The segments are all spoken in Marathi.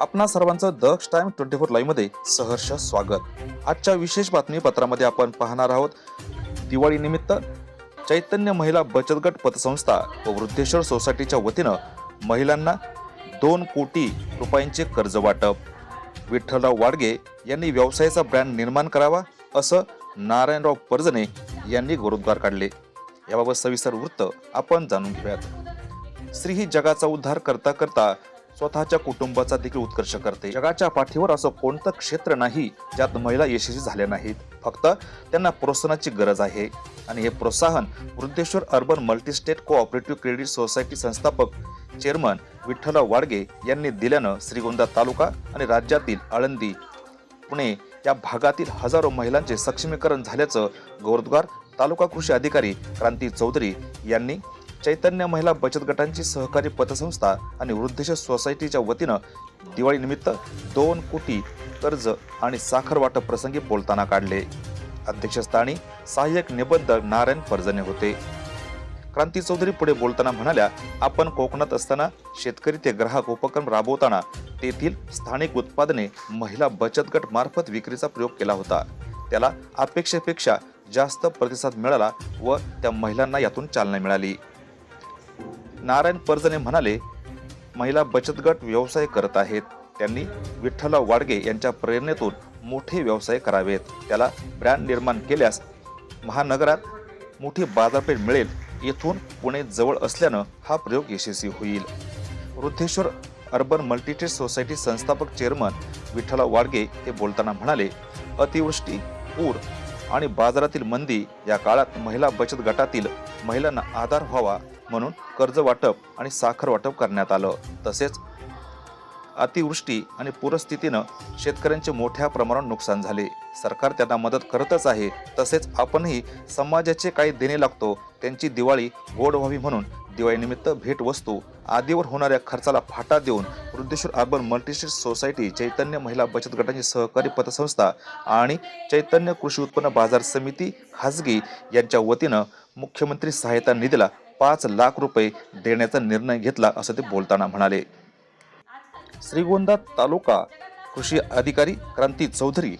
आपणा सर्वांचं दक्ष टाइम ट्वेंटी फोर लाईव्हमध्ये सहर्ष स्वागत. आजच्या विशेष बातमीपत्रामध्ये आपण पाहणार आहोत दिवाळी निमित्त चैतन्य महिला बचत गट पतसंस्था व वृद्धेश्वर सोसायटीच्या वतीनं महिलांना दोन कोटी रुपयांचे कर्ज वाटप. विठ्ठलराव वाडगे यांनी व्यवसायाचा ब्रँड निर्माण करावा असं नारायणराव पर्जने यांनी गौरवद्वार काढले. याबाबत सविस्तर वृत्त आपण जाणून घेऊयात. स्त्री ही जगाचा उद्धार करता करता स्वतःच्या कुटुंबाचा देखील उत्कर्ष करते. जगाच्या पाठीवर असं कोणतं क्षेत्र नाही ज्यात महिला यशस्वी झाल्या नाहीत. फक्त त्यांना प्रोत्साहनाची गरज आहे. आणि हे प्रोत्साहन Vriddheshwar urban multistate cooperative credit society संस्थापक चेअरमन विठ्ठलराव वाडगे यांनी दिल्यानं श्रीगोंदा तालुका आणि राज्यातील आळंदी पुणे या भागातील हजारो महिलांचे सक्षमीकरण झाल्याचं गौरद्वार तालुका कृषी अधिकारी क्रांती चौधरी यांनी चैतन्य महिला बचत गटांची सहकारी पतसंस्था आणि वृद्धेश सोसायटीच्या वतीनं दिवाळीनिमित्त दोन कोटी कर्ज आणि साखर वाटप प्रसंगी बोलताना काढले. अध्यक्षस्थानी सहाय्यक निबंधक नारायण फर्जने होते. क्रांती चौधरी पुढे बोलताना म्हणाल्या आपण कोकणात असताना शेतकरी ते ग्राहक उपक्रम राबवताना तेथील स्थानिक उत्पादने महिला बचत गट मार्फत विक्रीचा प्रयोग केला होता. त्याला अपेक्षेपेक्षा जास्त प्रतिसाद मिळाला व त्या महिलांना यातून चालना मिळाली. नारायण परजणे म्हणाले महिला बचत गट व्यवसाय करत आहेत. त्यांनी विठ्ठला वाडगे यांच्या प्रेरणेतून मोठे व्यवसाय करावेत. त्याला ब्रँड निर्माण केल्यास महानगरात मोठी बाजारपेठ मिळेल. येथून पुणे जवळ असल्यानं हा प्रयोग यशस्वी होईल. वृद्धेश्वर अर्बन मल्टीटेड सोसायटी संस्थापक चेअरमन विठ्ठला वाडगे हे बोलताना म्हणाले अतिवृष्टी पूर आणि बाजारातील मंदी या काळात महिला बचत गटातील महिलांना आधार व्हावा. म्हणून कर्ज वाटप आणि साखर वाटप करण्यात आलं. तसेच अतिवृष्टी आणि पूरस्थितीनं शेतकऱ्यांचे मोठ्या प्रमाणात नुकसान झाले. सरकार त्यांना मदत करतच आहे. तसेच आपणही समाजाचे काही देणे लागतो. त्यांची दिवाळी गोड व्हावी म्हणून दिवाळीनिमित्त भेटवस्तू आदीवर होणाऱ्या खर्चाला फाटा देऊन Vriddheshwar urban multistate society Chaitanya महिला बचत गटांची सहकारी पतसंस्था आणि चैतन्य कृषी उत्पन्न बाजार समिती खाजगी यांच्या वतीनं मुख्यमंत्री सहायता निधीला पाच लाख रुपये देण्याचा निर्णय घेतला असं ते बोलताना म्हणाले. श्रीगोंदा तालुका कृषी अधिकारी क्रांती चौधरी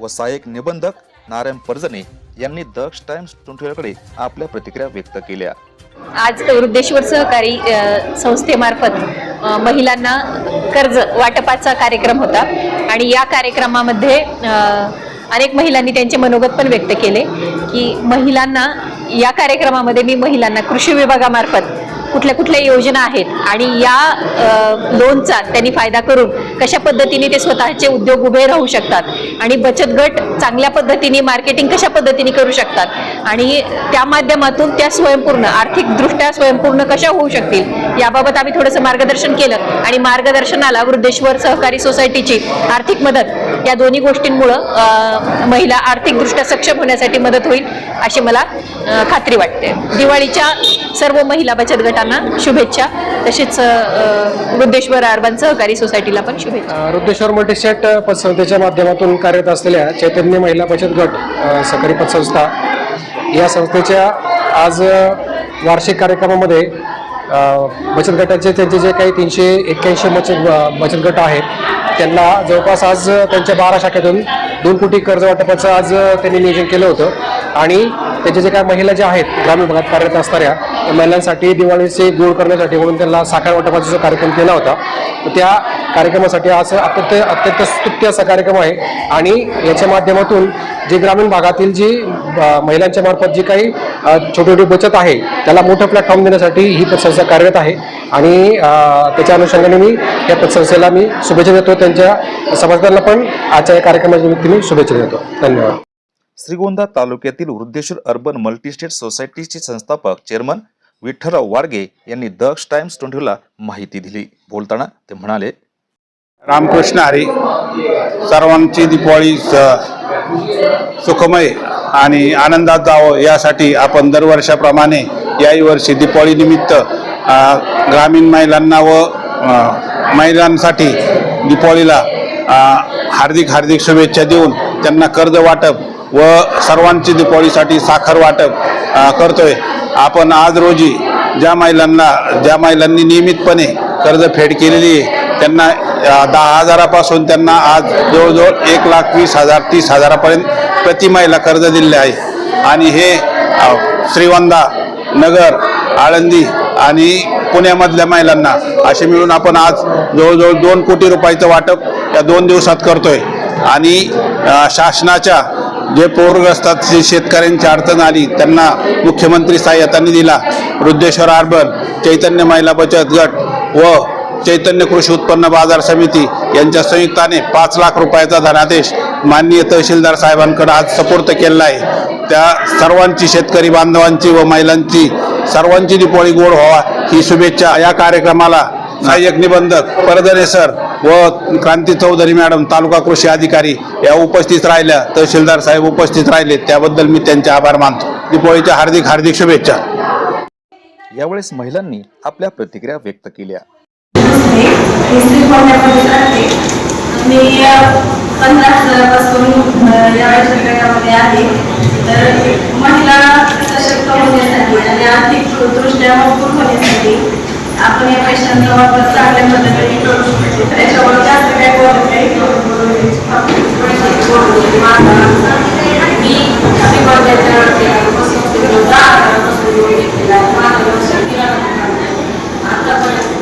व सहाय्यक निबंधक नारायण परजणे यांनी दक्ष टाइम्स टुंठेकडे आपल्या प्रतिक्रिया व्यक्त केल्या. आज वृद्धेश्वर सहकारी संस्थेमार्फत महिलांना कर्ज वाटपाचा कार्यक्रम होता आणि या कार्यक्रमामध्ये अनेक महिलांनी त्यांचे मनोगत पण व्यक्त केले की महिलांना या कार्यक्रमामध्ये मी महिलांना कृषी विभागामार्फत कुठल्या कुठल्या योजना आहेत आणि या लोनचा त्यांनी फायदा करून कशा पद्धतीने ते स्वतःचे उद्योग उभे राहू शकतात आणि बचत गट चांगल्या पद्धतीने मार्केटिंग कशा पद्धतीने करू शकतात आणि त्या माध्यमातून त्या स्वयंपूर्ण आर्थिकदृष्ट्या स्वयंपूर्ण कशा होऊ शकतील याबाबत आम्ही थोडंसं मार्गदर्शन केलं आणि मार्गदर्शनाला वृद्धेश्वर सहकारी सोसायटीची आर्थिक मदत या दोन्ही गोष्टींमुळं महिला आर्थिकदृष्ट्या सक्षम होण्यासाठी मदत होईल अशी मला खात्री वाटते. दिवाळीच्या सर्व महिला बचत गटांना शुभेच्छा. तसेच अ, वृद्धेश्वर अर्बन सहकारी सोसायटीला पण शुभेच्छा. अ, रुद्रेश्वर मल्टीस्टेट पतसंस्थेच्या माध्यमातून कार्यरत असलेल्या चैतन्य महिला बचत गट सहकारी पतसंस्था या संस्थेच्या आज वार्षिक कार्यक्रमामध्ये बचत गटाचे त्यांचे जे काही तीनशे एक्क्याऐंशी बचत बचत गट आहेत त्यांना जवळपास आज त्यांच्या बारा शाखेतून दोन कोटी कर्ज वाटपाचं आज त्यांनी नियोजन केलं होतं. आणि त्याचे जे काही महिला ज्या आहेत ग्रामीण भागात कार्यरत असणाऱ्या त्या महिलांसाठी दिवाळीचे गोड करण्यासाठी म्हणून त्यांना साखर वाटपाचा जो कार्यक्रम केला होता तर त्या कार्यक्रमासाठी असं अत्यंत अत्यंत स्तुत्य असा कार्यक्रम आहे. आणि याच्या माध्यमातून जे ग्रामीण भागातील जी महिलांच्या मार्फत जी काही छोटी छोटी बचत आहे त्याला मोठं प्लॅटफॉर्म देण्यासाठी ही पतसंस्था कार्यरत आहे. आणि त्याच्या अनुषंगाने मी या पतसंस्थेला मी शुभेच्छा देतो. त्यांच्या सभासदांना पण आजच्या या कार्यक्रमाच्या निमित्ताने शुभेच्छा देतो. धन्यवाद. श्रीगोंदा तालुक्यातील वृद्धेश्वर अर्बन मल्टीस्टेट सोसायटीचे संस्थापक चेअरमन विठ्ठलराव वाडगे यांनी दक्ष टाइम्स ट्वेंटीला माहिती दिली. बोलताना ते म्हणाले रामकृष्ण हरी सर्वांची दीपावळी सुखमय आणि आनंदात जावं यासाठी आपण दरवर्षाप्रमाणे याही वर्षी दीपावली निमित्त ग्रामीण महिलांना व महिलांसाठी दीपावलीला हार्दिक हार्दिक शुभेच्छा देऊन त्यांना कर्ज वाटप व सर्वांची दीपावलीसाठी साखर वाटप करतोय. आपण आज रोजी ज्या महिलांना ज्या महिलांनी नियमितपणे कर्जफेड केलेली आहे त्यांना दहा हजारापासून त्यांना आज जवळजवळ एक लाख वीस हजार तीस हजारापर्यंत प्रति महिला कर्ज दिले आहे. आणि हे श्रीवंदा नगर आळंदी आणि पुण्यामधल्या महिलांना असे मिळून आपण आज जवळजवळ दोन कोटी रुपयाचं वाटप या दोन दिवसात करतोय. आणि शासनाच्या जे पूरग्रस्तात जे शेतकऱ्यांची अडचण आली त्यांना मुख्यमंत्री सहाय्यता निधीला वृद्धेश्वर अर्बन चैतन्य महिला बचत गट व चैतन्य कृषी उत्पन्न बाजार समिती यांच्या संयुक्ताने पाच लाख रुपयाचा धनादेश माननीय तहसीलदार साहेबांकडे आज सपूर्त केलेला आहे. त्या सर्वांची शेतकरी बांधवांची व महिलांची सर्वांची दिपोळी गोड व्हावा ही शुभेच्छा या कार्यक्रमाला सहाय्यक निबंधक परदरे सर व क्रांती चौधरी मॅडम तालुका कृषी अधिकारी या उपस्थित राहिल्या. तहसीलदार साहेब उपस्थित राहिले. त्याबद्दल मी त्यांचे आभार मानतो. दिपोळीच्या हार्दिक हार्दिक शुभेच्छा. यावेळेस महिलांनी आपल्या प्रतिक्रिया व्यक्त केल्या. मी पंधरा हजारापासून गटामध्ये आहे. तर महिला सशक्त होण्यासाठी आणि आर्थिक दृष्ट्या मजबूत होण्यासाठी आपण या पैशांचा वापर चांगल्या पद्धतीने करू शकतो त्याच्यावर जास्त काय बोलत नाही मी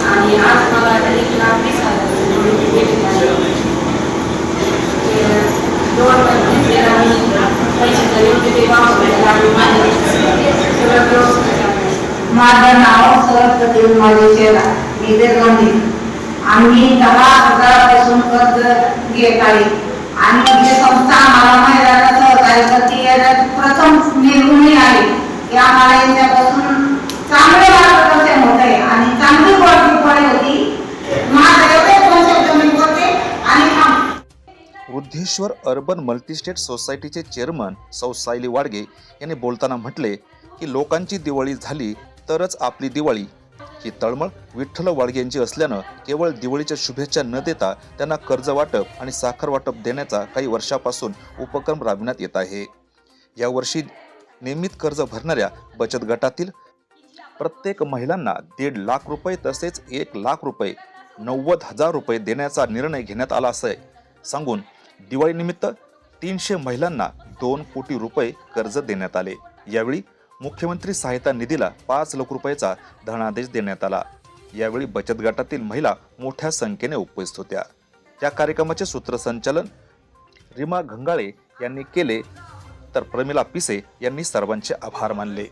आणि आज मला एक लाख वीस हजार ते दोन योग्य ते वापरायला आणि माझ्या सगळं व्यवस्थित माझं नाव सरस्वती माझे शेरा मी बेलवंडी आम्ही दहा हजारापासून कर्ज घेत आहे. आणि जी संस्था आम्हाला महिलांना सहकार्य करते. याच्यात प्रथम निर्गुणी आहे. की आम्हाला यांच्यापासून चांगले मार्गदर्शन होत आहे. आणि चांगली क्वालिटी पडली होती. माझं एवढे दोन शब्द मी बोलते. आणि वृद्धेश्वर अर्बन मल्टीस्टेट सोसायटीचे चेअरमन सौ सायली वाडगे यांनी बोलताना म्हटले की लोकांची दिवाळी झाली तरच आपली दिवाळी. ही तळमळ विठ्ठल वाडग्यांची असल्यानं केवळ दिवाळीच्या शुभेच्छा न देता त्यांना कर्ज वाटप आणि साखर वाटप देण्याचा काही वर्षापासून उपक्रम राबविण्यात येत आहे. यावर्षी नियमित कर्ज भरणाऱ्या बचत गटातील प्रत्येक महिलांना दीड लाख रुपये तसेच एक लाख रुपये नव्वद हजार रुपये देण्याचा निर्णय घेण्यात आला असे सांगून दिवाळीनिमित्त तीनशे महिलांना दोन कोटी रुपये कर्ज देण्यात आले. यावेळी मुख्यमंत्री सहायता निधीला पाच लाख रुपयाचा धनादेश देण्यात आला. यावेळी बचत गटातील महिला मोठ्या संख्येने उपस्थित होत्या. या कार्यक्रमाचे सूत्रसंचालन रीमा घंगाळे यांनी केले तर प्रमिला पिसे यांनी सर्वांचे आभार मानले.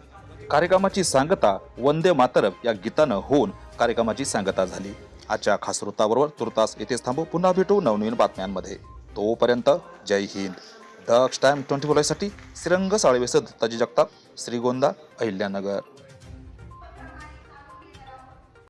कार्यक्रमाची सांगता वंदे मातरम या गीतानं होऊन कार्यक्रमाची सांगता झाली. आजच्या खास वृत्ताबरोबर तुर्तास येथेच थांबू. पुन्हा भेटू नवनवीन बातम्यांमध्ये. तोपर्यंत जय हिंद. दक्ष टाइम ट्वेंटी फोरसाठी श्रीरंग साळवेसह दत्ताजी जगताप श्रीगोंदा अहिल्यानगर.